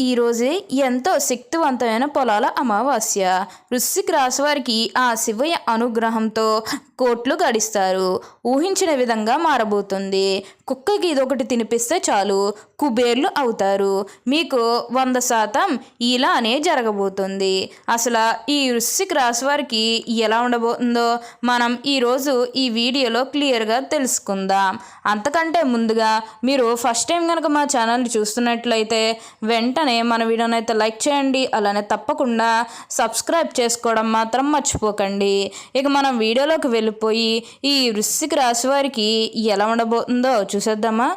ఈరోజే ఎంతో శక్తివంతమైన పొలాల అమావాస్య. వృశ్చిక రాశి వారికి ఆ శివయ్య అనుగ్రహంతో కోట్లు గడిస్తారు. ఊహించిన విధంగా మారబోతుంది. కుక్కకి ఇదొకటి తినిపిస్తే చాలు. కుబేర్లు అవుతారు. మీకు వంద శాతం ఇలానే జరగబోతుంది. అసలు ఈ వృశ్చిక రాశి వారికి ఎలా ఉండబోతుందో మనం ఈరోజు ఈ వీడియోలో క్లియర్గా తెలుసుకుందాం. అంతకంటే ముందుగా మీరు ఫస్ట్ టైం కనుక మా ఛానల్ని చూస్తున్నట్లయితే వెంటనే మన వీడియోని అయితే లైక్ చేయండి. అలానే తప్పకుండా సబ్స్క్రైబ్ చేసుకోవడం మాత్రం మర్చిపోకండి. ఇక మనం వీడియోలోకి వెళ్ళిపోయి ఈ వృశ్చిక రాశి వారికి ఎలా ఉండబోతుందో చూసేద్దామా?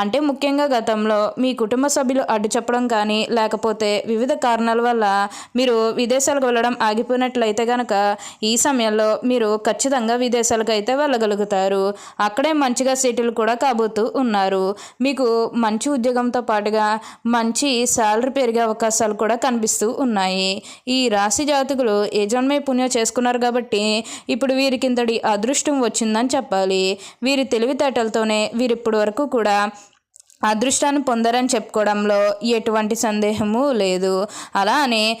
అంటే ముఖ్యంగా గతంలో మీ కుటుంబ సభ్యులు అడ్డు చెప్పడం కానీ లేకపోతే వివిధ కారణాల వల్ల మీరు విదేశాలకు వెళ్ళడం ఆగిపోయినట్లయితే కనుక ఈ సమయంలో మీరు ఖచ్చితంగా విదేశాలకు అయితే వెళ్ళగలుగుతారు. అక్కడే మంచిగా సెటిల్ కూడా కాబోతూ ఉన్నారు. మీకు మంచి ఉద్యోగంతో పాటుగా మంచి శాలరీ పెరిగే అవకాశాలు కూడా కనిపిస్తూ ఉన్నాయి. ఈ రాశి జాతకులు ఏ జన్మే పుణ్యం చేసుకున్నారు కాబట్టి ఇప్పుడు వీరికింతటి అదృష్టం వచ్చిందని చెప్పాలి. వీరి తెలివితేటలతోనే వీరిప్పటి వరకు కూడా అదృష్టాన్ని పొందరని చెప్పుకోవడంలో ఎటువంటి సందేహము లేదు. అలానే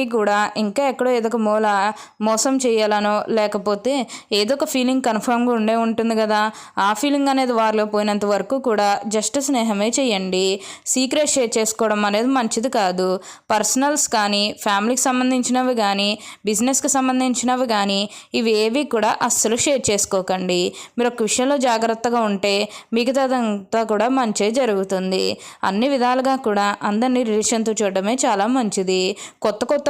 కూడా ఇంకా ఎక్కడో ఏదో ఒక మూల మోసం చేయాలనో లేకపోతే ఏదో ఒక ఫీలింగ్ కన్ఫామ్గా ఉండే ఉంటుంది కదా. ఆ ఫీలింగ్ అనేది వారిలో పోయినంత వరకు కూడా జస్ట్ స్నేహమే చేయండి. సీక్రెట్ షేర్ చేసుకోవడం అనేది మంచిది కాదు. పర్సనల్స్ కానీ ఫ్యామిలీకి సంబంధించినవి కానీ బిజినెస్కి సంబంధించినవి కానీ ఇవి ఏవి కూడా అస్సలు షేర్ చేసుకోకండి. మీరు ఒక విషయంలో జాగ్రత్తగా ఉంటే మిగతాదంతా కూడా మంచి జరుగుతుంది. అన్ని విధాలుగా కూడా అందరినీ రిలేషన్తో చూడడమే చాలా మంచిది. కొత్త కొత్త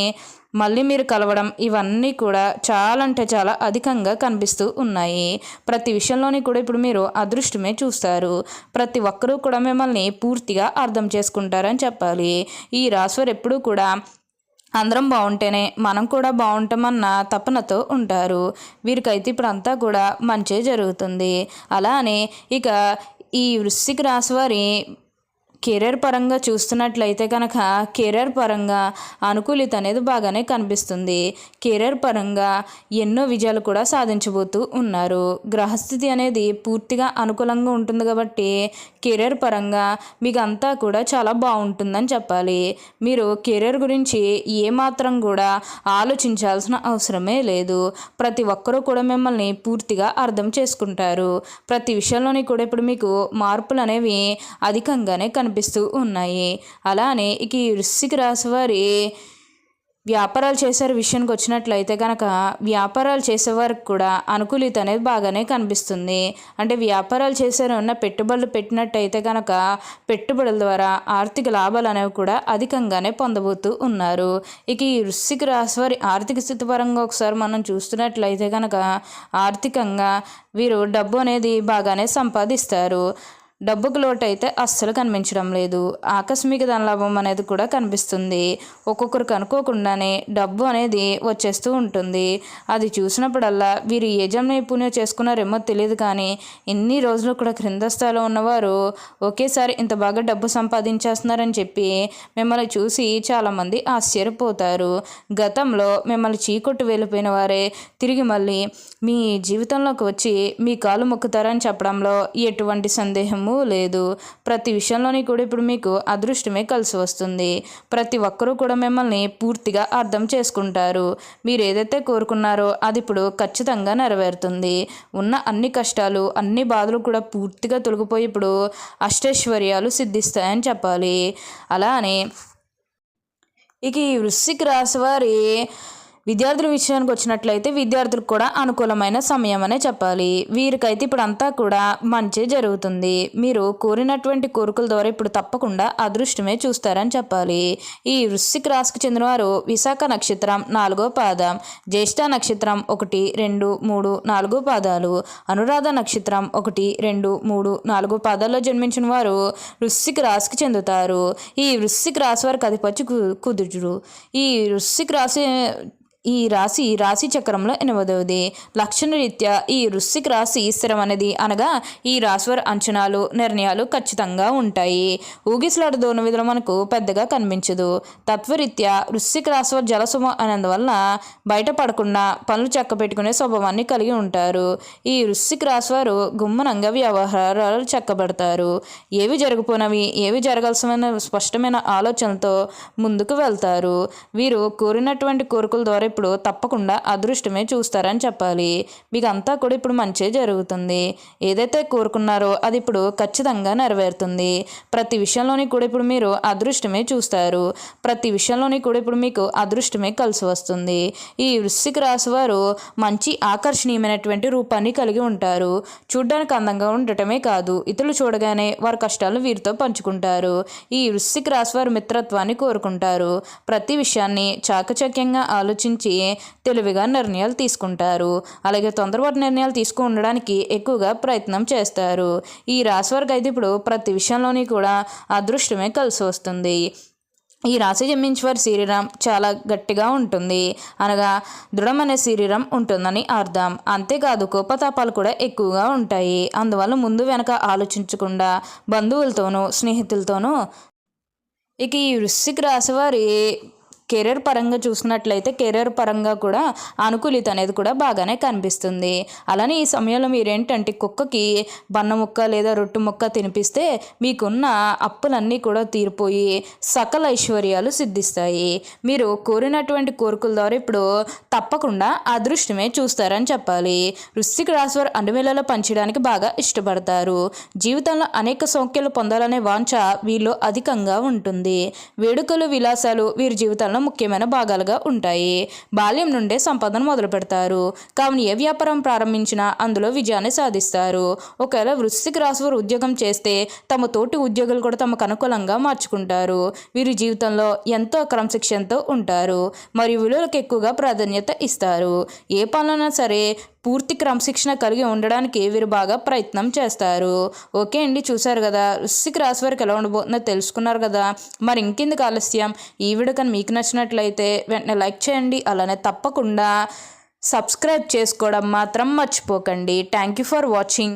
మళ్ళీ మీరు కలవడం ఇవన్నీ కూడా చాలా అంటే చాలా అధికంగా కనిపిస్తూ ఉన్నాయి. ప్రతి విషయంలోని కూడా ఇప్పుడు మీరు అదృష్టమే చూస్తారు. ప్రతి ఒక్కరూ కూడా మిమ్మల్ని పూర్తిగా అర్థం చేసుకుంటారని చెప్పాలి. ఈ రాశివారు ఎప్పుడూ కూడా అందరం బాగుంటేనే మనం కూడా బాగుంటామన్న తపనతో ఉంటారు. వీరికైతే ఇప్పుడు అంతా కూడా మంచి జరుగుతుంది. అలానే ఇక ఈ వృశ్చిక రాశి వారి కెరీర్ పరంగా చూస్తున్నట్లయితే కనుక కెరీర్ పరంగా అనుకూలిత అనేది బాగానే కనిపిస్తుంది. కెరీర్ పరంగా ఎన్నో విజయాలు కూడా సాధించబోతూ ఉన్నారు. గ్రహస్థితి అనేది పూర్తిగా అనుకూలంగా ఉంటుంది కాబట్టి కెరీర్ పరంగా మీకు అంతా కూడా చాలా బాగుంటుందని చెప్పాలి. మీరు కెరీర్ గురించి ఏమాత్రం కూడా ఆలోచించాల్సిన అవసరమే లేదు. ప్రతి ఒక్కరూ కూడా మిమ్మల్ని పూర్తిగా అర్థం చేసుకుంటారు. ప్రతి విషయంలోని కూడా ఇప్పుడు మీకు మార్పులు అనేవి అధికంగానే కనిపి కనిపిస్తూ ఉన్నాయి. అలానే ఇక ఈ వృశ్చిక రాశి వారి వ్యాపారాలు చేసే విషయానికి వచ్చినట్లయితే కనుక వ్యాపారాలు చేసేవారికి కూడా అనుకూలిత అనేది బాగానే కనిపిస్తుంది. అంటే వ్యాపారాలు చేసేవారు ఉన్న పెట్టుబడులు పెట్టినట్టయితే కనుక పెట్టుబడుల ద్వారా ఆర్థిక లాభాలు అనేవి కూడా అధికంగానే పొందబోతూ ఉన్నారు. ఇక ఈ వృశ్చిక రాశి వారి ఆర్థిక స్థితి పరంగా ఒకసారి మనం చూస్తున్నట్లయితే కనుక ఆర్థికంగా వీరు డబ్బు అనేది బాగానే సంపాదిస్తారు. డబ్బుకు లోటు అయితే అస్సలు కనిపించడం లేదు. ఆకస్మిక ధనలాభం అనేది కూడా కనిపిస్తుంది. ఒక్కొక్కరికి అనుకోకుండానే డబ్బు అనేది వచ్చేస్తూ ఉంటుంది. అది చూసినప్పుడల్లా వీరు ఏ జన్మ నైపుణ్యం చేసుకున్నారేమో తెలియదు కానీ ఎన్ని రోజులు కూడా క్రింద స్థాయిలో ఉన్నవారు ఒకేసారి ఇంత బాగా డబ్బు సంపాదించేస్తున్నారని చెప్పి మిమ్మల్ని చూసి చాలామంది ఆశ్చర్యపోతారు. గతంలో మిమ్మల్ని చీకొట్టు వెళ్ళిపోయిన వారే తిరిగి మళ్ళీ మీ జీవితంలోకి వచ్చి మీ కాలు మొక్కుతారని చెప్పడంలో ఎటువంటి సందేహము లేదు. ప్రతి విషయంలోని కూడా ఇప్పుడు మీకు అదృష్టమే కలిసి వస్తుంది. ప్రతి ఒక్కరూ కూడా మిమ్మల్ని పూర్తిగా అర్థం చేసుకుంటారు. మీరు ఏదైతే కోరుకున్నారో అది ఇప్పుడు ఖచ్చితంగా నెరవేరుతుంది. ఉన్న అన్ని కష్టాలు అన్ని బాధలు కూడా పూర్తిగా తొలగిపోయి ఇప్పుడు అష్టైశ్వర్యాలు సిద్ధిస్తాయని చెప్పాలి. అలానే ఇక ఈ వృశ్చిక రాశి వారి విద్యార్థుల విషయానికి వచ్చినట్లయితే విద్యార్థులకు కూడా అనుకూలమైన సమయం అనే చెప్పాలి. వీరికైతే ఇప్పుడు అంతా కూడా మంచి జరుగుతుంది. మీరు కోరినటువంటి కోరికల ద్వారా ఇప్పుడు తప్పకుండా అదృష్టమే చూస్తారని చెప్పాలి. ఈ వృశ్చిక రాశికి చెందినవారు విశాఖ నక్షత్రం నాలుగో పాదం జ్యేష్ఠ నక్షత్రం ఒకటి రెండు మూడు నాలుగు పాదాలు అనురాధ నక్షత్రం ఒకటి రెండు మూడు నాలుగు పాదాల్లో జన్మించిన వారు వృశ్చిక రాశికి చెందుతారు. ఈ వృశ్చిక రాశి వారికి అధిపతి కుదురు. ఈ వృశ్చిక రాశి ఈ రాశి రాశి చక్రంలో ఎనిమిదవది. లక్షణరీత్యా ఈ వృశ్చిక రాశి స్థిరం అనేది అనగా ఈ రాశివారి అంచనాలు నిర్ణయాలు ఖచ్చితంగా ఉంటాయి. ఊగిసలాడు దోన విధులు మనకు పెద్దగా కనిపించదు. తత్వరీత్యా వృశ్చిక రాశివారి జలసుమ అనేందువల్ల బయటపడకుండా పనులు చక్క పెట్టుకునే స్వభావాన్ని కలిగి ఉంటారు. ఈ వృశ్చిక రాశివారు గుమ్మనంగా వ్యవహారాలు చక్కబడతారు. ఏవి జరగపోనవి ఏవి జరగాల్సిన స్పష్టమైన ఆలోచనలతో ముందుకు వెళ్తారు. వీరు కోరినటువంటి కోరికల ద్వారా ఇప్పుడు తప్పకుండా అదృష్టమే చూస్తారని చెప్పాలి. మీకు అంతా కూడా ఇప్పుడు మంచి జరుగుతుంది. ఏదైతే కోరుకున్నారో అది ఇప్పుడు ఖచ్చితంగా నెరవేరుతుంది. ప్రతి విషయంలోని కూడా ఇప్పుడు మీరు అదృష్టమే చూస్తారు. ప్రతి విషయంలోని కూడా ఇప్పుడు మీకు అదృష్టమే కలిసి వస్తుంది. ఈ వృశ్చిక రాశి వారు మంచి ఆకర్షణీయమైనటువంటి రూపాన్ని కలిగి ఉంటారు. చూడ్డానికి అందంగా ఉండటమే కాదు ఇతరులు చూడగానే వారి కష్టాలు వీరితో పంచుకుంటారు. ఈ వృశ్చిక రాశి వారు మిత్రత్వాన్ని కోరుకుంటారు. ప్రతి విషయాన్ని చాకచక్యంగా ఆలోచించి ఆలోచించి తెలివిగా నిర్ణయాలు తీసుకుంటారు. అలాగే తొందరపాటు నిర్ణయాలు తీసుకుని ఉండడానికి ఎక్కువగా ప్రయత్నం చేస్తారు. ఈ రాశివారికి అయితే ఇప్పుడు ప్రతి విషయంలోని కూడా అదృష్టమే కలిసి వస్తుంది. ఈ రాశి జన్మించేవారి శరీరం చాలా గట్టిగా ఉంటుంది. అనగా దృఢమనే శరీరం ఉంటుందని అర్థం. అంతేకాదు కోపతాపాలు కూడా ఎక్కువగా ఉంటాయి. అందువల్ల ముందు వెనక ఆలోచించకుండా బంధువులతోనూ స్నేహితులతోనూ ఇక ఈ వృశ్చిక రాశి వారి కెరీర్ పరంగా చూసినట్లయితే కెరీర్ పరంగా కూడా అనుకూలిత అనేది కూడా బాగానే కనిపిస్తుంది. అలానే ఈ సమయంలో మీరేంటంటే కుక్కకి బన్న ముక్క లేదా రొట్టు ముక్క తినిపిస్తే మీకున్న అప్పులన్నీ కూడా తీరిపోయి సకల ఐశ్వర్యాలు సిద్ధిస్తాయి. మీరు కోరినటువంటి కోరికల ద్వారా ఇప్పుడు తప్పకుండా అదృష్టమే చూస్తారని చెప్పాలి. వృశ్చిక రాశివారు వారు పంచడానికి బాగా ఇష్టపడతారు. జీవితంలో అనేక సౌఖ్యాలు పొందాలనే వాంఛ వీళ్ళు అధికంగా ఉంటుంది. వేడుకలు విలాసాలు వీరి జీవితంలో ముఖ్యమైన భాగాలుగా ఉంటాయి. బాల్యం నుండే సంపదను మొదలు పెడతారు. కావున ఏ వ్యాపారం ప్రారంభించినా అందులో విజయాన్ని సాధిస్తారు. ఒకవేళ వృశ్చిక రాశి వారు ఉద్యోగం చేస్తే తమ తోటి ఉద్యోగులు కూడా తమకు అనుకూలంగా మార్చుకుంటారు. వీరి జీవితంలో ఎంతో క్రమశిక్షణతో ఉంటారు. మరియు విలువలకు ఎక్కువగా ప్రాధాన్యత ఇస్తారు. ఏ పనులైనా సరే పూర్తి క్రమశిక్షణ కలిగి ఉండడానికి వీరు బాగా ప్రయత్నం చేస్తారు. ఓకే అండి చూశారు కదా. వృశ్చిక రాశి వారికి ఎలా ఉండబోతుందో తెలుసుకున్నారు కదా. మరి ఇంకెందుకు ఆలస్యం? ఈ వీడియో కానీ మీకు నచ్చినట్లయితే వెంటనే లైక్ చేయండి. అలానే తప్పకుండా సబ్స్క్రైబ్ చేసుకోవడం మాత్రం మర్చిపోకండి. Thank you for watching.